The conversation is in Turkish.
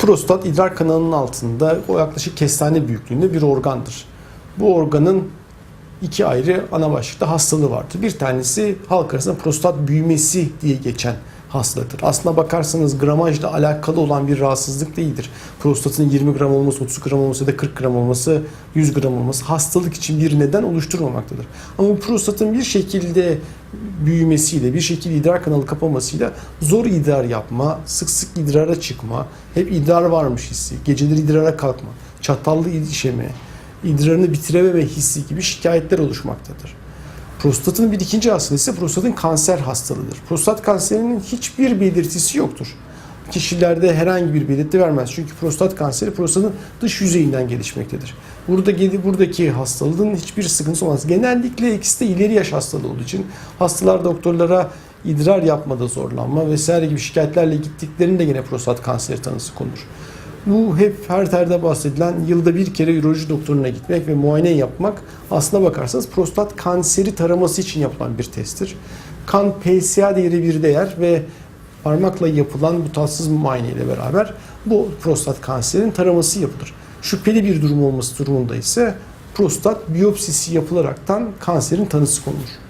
Prostat idrar kanalının altında o yaklaşık kestane büyüklüğünde bir organdır. Bu organın iki ayrı ana başlıkta hastalığı vardır. Bir tanesi halk arasında prostat büyümesi diye geçen hastalıktır. Aslına bakarsanız gramajla alakalı olan bir rahatsızlık değildir. Prostatın 20 gram olması, 30 gram olması ya da 40 gram olması, 100 gram olması hastalık için bir neden oluşturmamaktadır. Ama prostatın bir şekilde büyümesiyle, bir şekilde idrar kanalı kapamasıyla zor idrar yapma, sık sık idrara çıkma, hep idrar varmış hissi, geceleri idrara kalkma, çatallı işeme, idrarını bitirememe hissi gibi şikayetler oluşmaktadır. Prostatın bir ikinci hastalığı ise prostatın kanser hastalığıdır. Prostat kanserinin hiçbir belirtisi yoktur. Kişilerde herhangi bir belirti vermez. Çünkü prostat kanseri prostatın dış yüzeyinden gelişmektedir. Burada buradaki hastalığın hiçbir sıkıntısı olmaz. Genellikle ikisi de ileri yaş hastalığı olduğu için hastalar doktorlara idrar yapmada zorlanma vesaire gibi şikayetlerle gittiklerinde gene prostat kanseri tanısı konur. Bu hep her terde bahsedilen yılda bir kere üroloji doktoruna gitmek ve muayene yapmak aslına bakarsanız prostat kanseri taraması için yapılan bir testtir. Kan PSA değeri bir değer ve parmakla yapılan bu tatsız muayene ile beraber bu prostat kanserinin taraması yapılır. Şüpheli bir durum olması durumunda ise prostat biyopsisi yapılaraktan kanserin tanısı konulur.